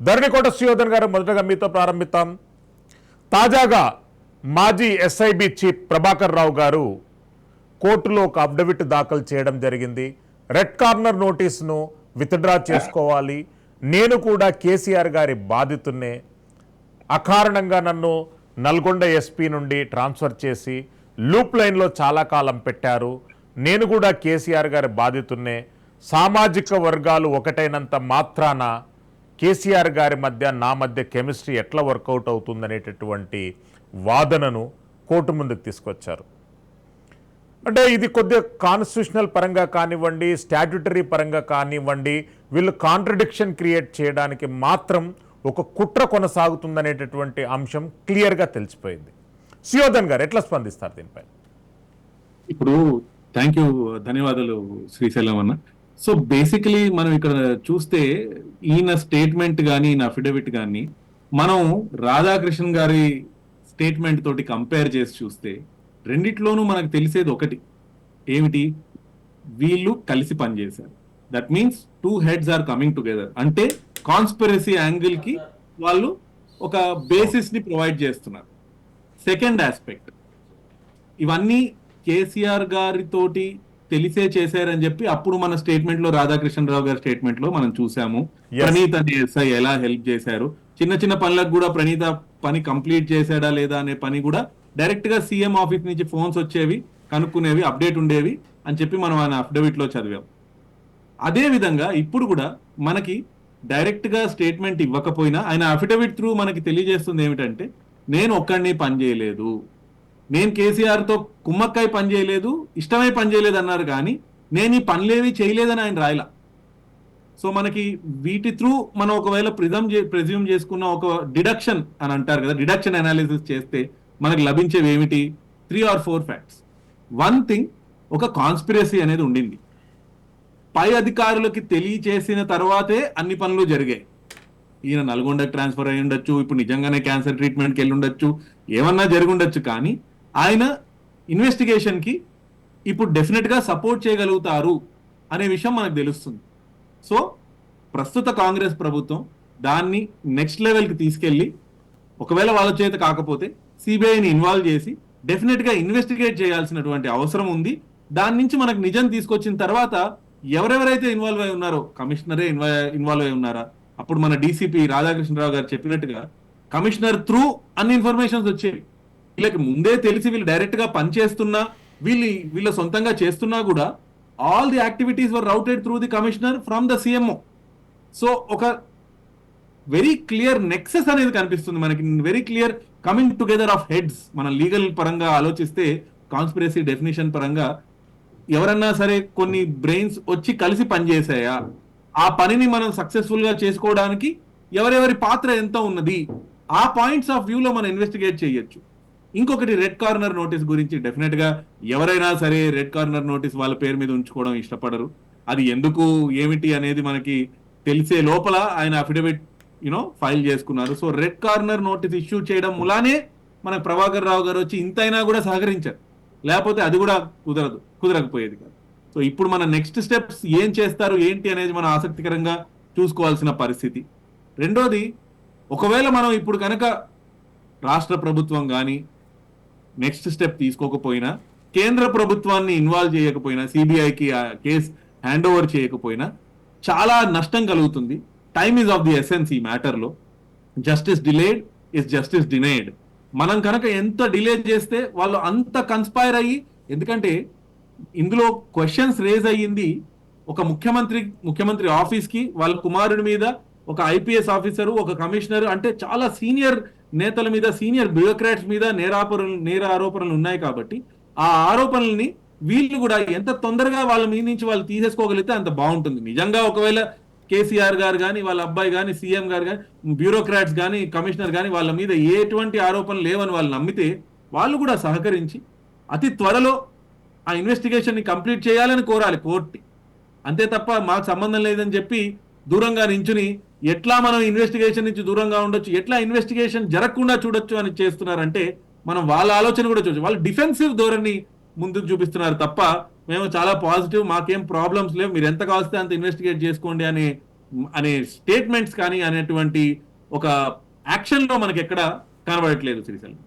ధరణికోట సుయోధన్ గారు మొదటగా మీతో ప్రారంభిస్తాం తాజాగా మాజీ ఎస్ఐబి చీఫ్ ప్రభాకర్ రావు గారు కోర్టులో ఒక అఫిడవిట్ దాఖలు చేయడం జరిగింది. రెడ్ కార్నర్ నోటీస్ను విత్డ్రా చేసుకోవాలి. నేను కూడా కేసీఆర్ గారి బాధితున్నే. అకారణంగా నన్ను నల్గొండ ఎస్పీ నుండి ట్రాన్స్ఫర్ చేసి లూప్ లైన్లో చాలా కాలం పెట్టారు. నేను కూడా కేసీఆర్ గారి బాధితున్నే. సామాజిక వర్గాలు ఒకటైనంత మాత్రాన కేసీఆర్ గారి మధ్య నా మధ్య కెమిస్ట్రీ ఎట్లా వర్కౌట్ అవుతుందనేటటువంటి వాదనను కోర్టు ముందుకు తీసుకొచ్చారు. అంటే ఇది కొద్దిగా కాన్స్టిట్యూషనల్ పరంగా కానివ్వండి స్టాట్యుటరీ పరంగా కానివ్వండి వీళ్ళు కాంట్రడిక్షన్ క్రియేట్ చేయడానికి మాత్రం ఒక కుట్ర కొనసాగుతుందనేటటువంటి అంశం క్లియర్గా తెలిసిపోయింది. సుయోధన్ గారు ఎట్లా స్పందిస్తారు దీనిపై? ఇప్పుడు థ్యాంక్ యూ ధన్యవాదాలు శ్రీశైలం అన్న. సో బేసికలీ మనం ఇక్కడ చూస్తే ఈయన స్టేట్మెంట్ కానీ ఈయన అఫిడవిట్ కానీ మనం రాధాకృష్ణన్ గారి స్టేట్మెంట్ తోటి కంపేర్ చేసి చూస్తే రెండిట్లోనూ మనకు తెలిసేది ఒకటి. ఏమిటి? వీళ్ళు కలిసి పనిచేశారు that means two heads are coming together అంటే కాన్స్పిరసీ యాంగిల్కి వాళ్ళు ఒక బేసిస్ని ప్రొవైడ్ చేస్తున్నారు. సెకండ్ ఆస్పెక్ట్ ఇవన్నీ కేసీఆర్ గారితోటి తెలిసే చేశారని చెప్పి అప్పుడు మన స్టేట్మెంట్లో రాధాకృష్ణరావు గారి స్టేట్మెంట్లో మనం చూసాము. ప్రణీత్ అనే ఎస్ఐ ఎలా హెల్ప్ చేశారు? చిన్న చిన్న పనులకు కూడా ప్రణీత పని కంప్లీట్ చేశాడా లేదా అనే పని కూడా డైరెక్ట్గా సీఎం ఆఫీస్ నుంచి ఫోన్స్ వచ్చేవి కనుక్కునేవి అప్డేట్ ఉండేవి అని చెప్పి మనం ఆయన అఫిడవిట్లో చదివాం. అదే విధంగా ఇప్పుడు కూడా మనకి డైరెక్ట్గా స్టేట్మెంట్ ఇవ్వకపోయినా ఆయన అఫిడవిట్ త్రూ మనకి తెలియజేస్తుంది ఏమిటంటే నేను ఒక్కడిని పని చేయలేదు. నేను కేసీఆర్తో కుమ్మక్కై పని చేయలేదు ఇష్టమై పని చేయలేదు అన్నారు కానీ నేను ఈ పనులేవి చేయలేదని ఆయన రాయలా. సో మనకి వీటి త్రూ మనం ఒకవేళ ప్రిజమ్ ప్రెజ్యూమ్ చేసుకున్న ఒక డిడక్షన్ అని అంటారు కదా డిడక్షన్ అనాలిసిస్ చేస్తే మనకు లభించేవి ఏమిటి? Three or four facts one thing ఒక కాన్స్పిరసీ అనేది ఉండింది. పై అధికారులకి తెలియచేసిన తర్వాతే అన్ని పనులు జరిగాయి. ఈయన నల్గొండకు ట్రాన్స్ఫర్ అయి ఉండొచ్చు ఇప్పుడు నిజంగానే క్యాన్సర్ ట్రీట్మెంట్కి వెళ్ళి ఉండొచ్చు ఏమన్నా జరిగి ఉండొచ్చు కానీ ఆయన ఇన్వెస్టిగేషన్కి ఇప్పుడు డెఫినెట్గా సపోర్ట్ చేయగలుగుతారు అనే విషయం మనకు తెలుస్తుంది. సో ప్రస్తుత కాంగ్రెస్ ప్రభుత్వం దాన్ని నెక్స్ట్ లెవెల్కి తీసుకెళ్ళి ఒకవేళ వాళ్ళ చేత కాకపోతే సిబిఐని ఇన్వాల్వ్ చేసి డెఫినెట్గా ఇన్వెస్టిగేట్ చేయాల్సినటువంటి అవసరం ఉంది. దాని నుంచి మనకు నిజం తీసుకొచ్చిన తర్వాత ఎవరెవరైతే ఇన్వాల్వ్ అయి ఉన్నారో కమిషనరే ఇన్వాల్వ్ అయి ఉన్నారా? అప్పుడు మన డీసీపీ రాధాకృష్ణరావు గారు చెప్పినట్టుగా కమిషనర్ త్రూ అన్ని ఇన్ఫర్మేషన్స్ వచ్చేవి. వీళ్ళకి ముందే తెలిసి వీళ్ళు డైరెక్ట్గా పనిచేస్తున్నా వీళ్ళు వీళ్ళ సొంతంగా చేస్తున్నా కూడా all the activities were routed through the commissioner from the CMO so ఒక వెరీ క్లియర్ నెక్సెస్ అనేది కనిపిస్తుంది మనకి. Very clear coming together of heads మన లీగల్ పరంగా ఆలోచిస్తే కాన్స్పిరసీ డెఫినేషన్ పరంగా ఎవరన్నా సరే కొన్ని బ్రెయిన్స్ వచ్చి కలిసి పనిచేసాయా ఆ పనిని మనం సక్సెస్ఫుల్గా చేసుకోవడానికి ఎవరెవరి పాత్ర ఎంత ఉన్నది? ఆ పాయింట్స్ ఆఫ్ వ్యూలో మనం ఇన్వెస్టిగేట్ చేయొచ్చు. ఇంకొకటి రెడ్ కార్నర్ నోటీస్ గురించి డెఫినెట్గా ఎవరైనా సరే రెడ్ కార్నర్ నోటీస్ వాళ్ళ పేరు మీద ఉంచుకోవడం ఇష్టపడరు. అది ఎందుకు ఏమిటి అనేది మనకి తెలిసే లోపల ఆయన అఫిడవిట్ యునో ఫైల్ చేసుకున్నారు. So red corner notice issue చేయడం ములానే మన ప్రభాకర్ రావు గారు వచ్చి ఇంతైనా కూడా సహకరించారు. లేకపోతే అది కూడా కుదరదు కుదరకపోయేది కాదు. సో ఇప్పుడు మన నెక్స్ట్ స్టెప్స్ ఏం చేస్తారు ఏంటి అనేది మనం ఆసక్తికరంగా చూసుకోవాల్సిన పరిస్థితి. రెండోది ఒకవేళ మనం ఇప్పుడు కనుక రాష్ట్ర ప్రభుత్వం కానీ నెక్స్ట్ స్టెప్ తీసుకోకపోయినా కేంద్ర ప్రభుత్వాన్ని ఇన్వాల్వ్ చేయకపోయినా సిబిఐకి ఆ కేస్ హ్యాండ్ ఓవర్ చేయకపోయినా చాలా నష్టం కలుగుతుంది. Time is of the essence ఈ మ్యాటర్లో. Justice delayed is justice denied మనం కనుక ఎంత డిలే చేస్తే వాళ్ళు అంత కన్స్పైర్ అయ్యి ఎందుకంటే ఇందులో క్వశ్చన్స్ రేజ్ అయ్యింది ఒక ముఖ్యమంత్రి ముఖ్యమంత్రి ఆఫీస్కి వాళ్ళ కుమారుడి మీద ఒక ఐపీఎస్ ఆఫీసర్ ఒక కమిషనర్ అంటే చాలా సీనియర్ నేతల మీద సీనియర్ బ్యూరోక్రాట్స్ మీద నేరాపరులు నేర ఆరోపణలు ఉన్నాయి కాబట్టి ఆ ఆరోపణల్ని వీళ్ళు కూడా ఎంత తొందరగా వాళ్ళ మీద నుంచి వాళ్ళు తీసేసుకోగలిగితే అంత బాగుంటుంది. నిజంగా ఒకవేళ కేసీఆర్ గారు కానీ వాళ్ళ అబ్బాయి కానీ సీఎం గారు కానీ బ్యూరోక్రాట్స్ కానీ కమిషనర్ కానీ వాళ్ళ మీద ఎటువంటి ఆరోపణలు లేవని వాళ్ళు నమ్మితే వాళ్ళు కూడా సహకరించి అతి త్వరలో ఆ ఇన్వెస్టిగేషన్ని కంప్లీట్ చేయాలని కోరాలి కోర్టు. అంతే తప్ప మాకు సంబంధం లేదని చెప్పి దూరంగా నించుని ఎట్లా మనం ఇన్వెస్టిగేషన్ నుంచి దూరంగా ఉండొచ్చు? ఎట్లా ఇన్వెస్టిగేషన్ జరగకుండా చూడొచ్చు అని చేస్తున్నారంటే మనం వాళ్ళ ఆలోచన కూడా చూడొచ్చు. వాళ్ళు డిఫెన్సివ్ ధోరణి ముందుకు చూపిస్తున్నారు తప్ప మేము చాలా పాజిటివ్ మాకేం ప్రాబ్లమ్స్ లేవు. మీరు ఎంత కావస్తే అంత ఇన్వెస్టిగేట్ చేసుకోండి అనే అనే స్టేట్మెంట్స్ కానీ అనేటువంటి ఒక యాక్షన్లో మనకి ఎక్కడ కనబడట్లేదు శ్రీశైలం